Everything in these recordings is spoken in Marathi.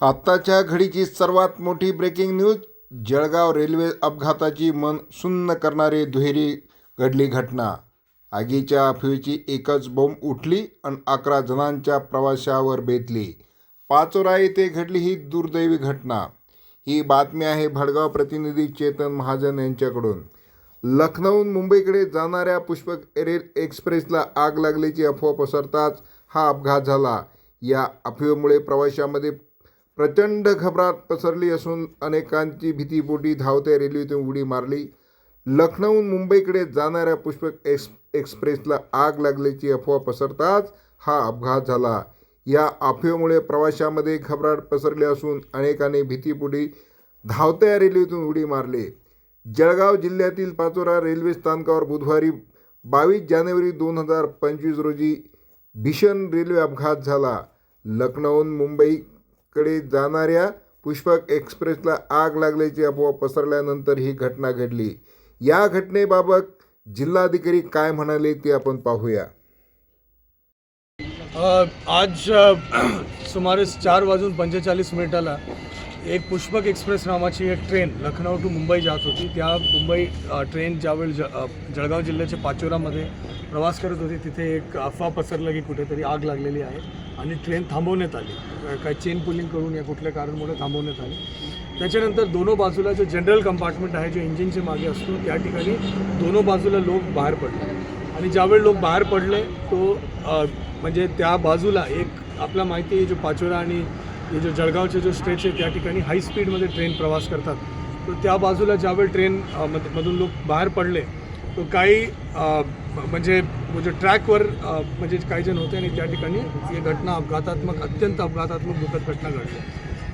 आत्ताच्या घडीची सर्वात मोठी ब्रेकिंग न्यूज जळगाव रेल्वे अपघाताची मन सुन्न करणारी दुहेरी घडली घटना. आगीच्या अफवेची एकच बोंब उठली आणि अकरा जणांच्या प्रवाशावर बेतली. पाचोरा येथे घडली ही दुर्दैवी घटना. ही बातमी आहे भडगाव प्रतिनिधी चेतन महाजन यांच्याकडून. लखनौहून मुंबईकडे जाणाऱ्या पुष्पक रेल एक्सप्रेसला आग लागल्याची अफवा पसरताच हा अपघात झाला. या अफवेमुळे प्रवाशामध्ये प्रचंड घबराट पसरली असून अनेकांची भीतीपोटी धावत्या रेल्वेतून उडी मारली. लखनौहून मुंबईकडे जाणाऱ्या पुष्पक एक्स एक्सप्रेसला आग लागल्याची अफवा पसरताच हा अपघात झाला. या अफवेमुळे प्रवाशांमध्ये घबराट पसरली असून अनेकांनी भीतीपोटी धावत्या रेल्वेतून उडी मारली. जळगाव जिल्ह्यातील पाचोरा रेल्वे स्थानकावर बुधवारी बावीस जानेवारी दोन हजार पंचवीस रोजी भीषण रेल्वे अपघात झाला. लखनौहून कडे जाणाऱ्या पुष्पक एक्सप्रेसला आग लागल्याची अफवा पसरल्यानंतर ही घटना घडली. या घटनेबाबत जिल्हाधिकारी काय म्हणाले ते आपण पाहूया. आज सुमारे चार वाजून पंचेचाळीस मिनिटाला एक पुष्पक एक्सप्रेस नावाची एक ट्रेन लखनौ टू मुंबई जात होती. त्या मुंबई ट्रेन ज्यावेळी ज जळगाव जिल्ह्याच्या पाचोरामध्ये प्रवास करत होती तिथे एक अफवा पसरलं की कुठेतरी आग लागलेली आहे आणि ट्रेन थांबवण्यात आली. काय चेन पुलिंग करून या कुठल्या कारणमुळे थांबवण्यात आली. त्याच्यानंतर दोनो बाजूला जो जनरल कंपार्टमेंट आहे जो इंजिनच्या मागे असतो त्या ठिकाणी दोनो बाजूला लोक बाहेर पडले. आणि ज्यावेळी लोक बाहेर पडले तो म्हणजे त्या बाजूला एक आपला माहिती आहे जो पाचोरा आणि हे जो जळगावचे जो स्ट्रेच आहे त्या ठिकाणी हाय स्पीडमध्ये ट्रेन प्रवास करतात. तर त्या बाजूला ज्यावेळी ट्रेन मध- मधून लोक बाहेर पडले तो काही म्हणजे म्हणजे ट्रॅकवर म्हणजे काही जण होते आणि त्या ठिकाणी ही घटना अपघातात्मक अत्यंत अपघातात्मक दुःखद घटना घडली.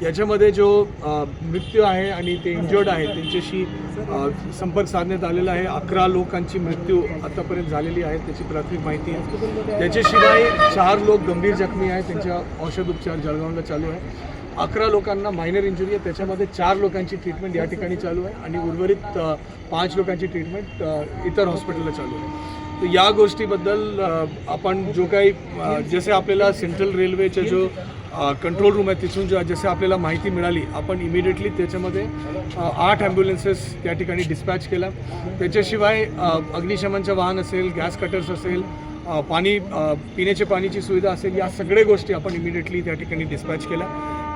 याच्यामध्ये जो मृत्यू आहे आणि ते इंजर्ड आहे त्यांच्याशी संपर्क साधण्यात आलेला आहे. अकरा लोकांची मृत्यू आतापर्यंत झालेली आहे त्याची प्राथमिक माहिती आहे. त्याच्याशिवाय चार लोक गंभीर जखमी आहेत. त्यांच्या औषधोपचार जळगावला चालू आहे. अकरा लोकांना मायनर इंजुरी आहे. त्याच्यामध्ये चार लोकांची ट्रीटमेंट या ठिकाणी चालू आहे आणि उर्वरित पाच लोकांची ट्रीटमेंट इतर हॉस्पिटलला चालू आहे. तर या गोष्टीबद्दल आपण जो काही जसे आपल्याला सेंट्रल रेल्वेचा जो कंट्रोल रूम आहे तिथून ज्या जसे आपल्याला माहिती मिळाली आपण इमिडिएटली त्याच्यामध्ये आठ ॲम्ब्युलन्सेस त्या ठिकाणी डिस्पॅच केला. त्याच्याशिवाय अग्निशमनचं वाहन असेल गॅस कटर्स असेल पाणी पिण्याच्या पाण्याची सुविधा असेल या सगळ्या गोष्टी आपण इमिडिएटली त्या ठिकाणी डिस्पॅच केल्या.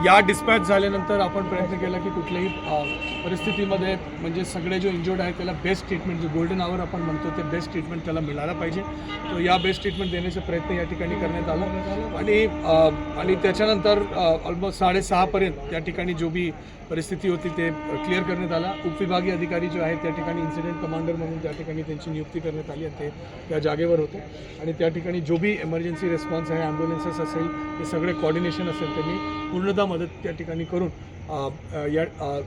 या डिस्पॅच झाल्यानंतर आपण प्रयत्न केला की कुठल्याही परिस्थितीमध्ये म्हणजे सगळे जो इंजर्ड आहे त्याला बेस्ट ट्रीटमेंट जो गोल्डन आवर आपण म्हणतो ते बेस्ट ट्रीटमेंट त्याला मिळायला पाहिजे. तो या बेस्ट ट्रीटमेंट देण्याचा प्रयत्न या ठिकाणी करण्यात आला. आणि आणि त्याच्यानंतर ऑलमोस्ट साडेसहापर्यंत त्या ठिकाणी जो बी परिस्थिती होती ते क्लिअर करण्यात आला. उपविभागीय अधिकारी जो आहेत त्या ठिकाणी इन्सिडेंट कमांडर म्हणून त्या ठिकाणी त्यांची नियुक्ती करण्यात आली आणि ते त्या जागेवर होते. आणि त्या ठिकाणी जो बी एमर्जन्सी रेस्पॉन्स आहे ॲम्ब्युलन्सेस असेल ते सगळे कॉर्डिनेशन असेल त्यांनी पूर्णतः मदत त्या ठिकाणी करून या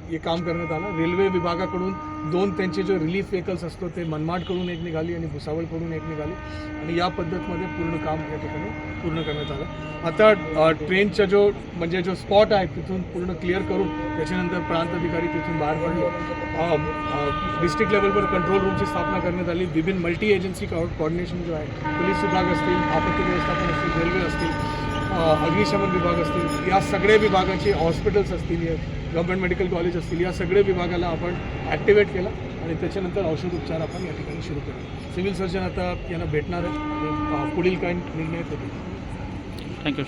हे काम करण्यात आलं. रेल्वे विभागाकडून दोन त्यांचे जो रिलीफ व्हेकल्स असतो ते मनमाडकडून एक निघाली आणि भुसावळकडून एक निघाली. आणि या पद्धतीमध्ये पूर्ण काम या ठिकाणी पूर्ण करण्यात आलं. आता ट्रेनचा जो म्हणजे जो स्पॉट आहे तिथून पूर्ण क्लिअर करून त्याच्यानंतर प्रांत अधिकारी तिथून बाहेर पडले. डिस्ट्रिक्ट लेवलवर कंट्रोल रूमची स्थापना करण्यात आली. विभिन्न मल्टी एजन्सी कॉर्डिनेशन जो आहे पोलीस विभाग असतील आपत्ती व्यवस्थापन असतील रेल्वे असतील अग्निशमन विभाग असतील या सगळ्या विभागाचे हॉस्पिटल्स असतील गव्हर्मेंट मेडिकल कॉलेज असतील या सगळ्या विभागाला आपण ॲक्टिवेट केला आणि त्याच्यानंतर औषध उपचार आपण या ठिकाणी सुरू केला. सिव्हिल सर्जन आता यांना भेटणार आहे पुढील काय निर्णय होते थँक्यू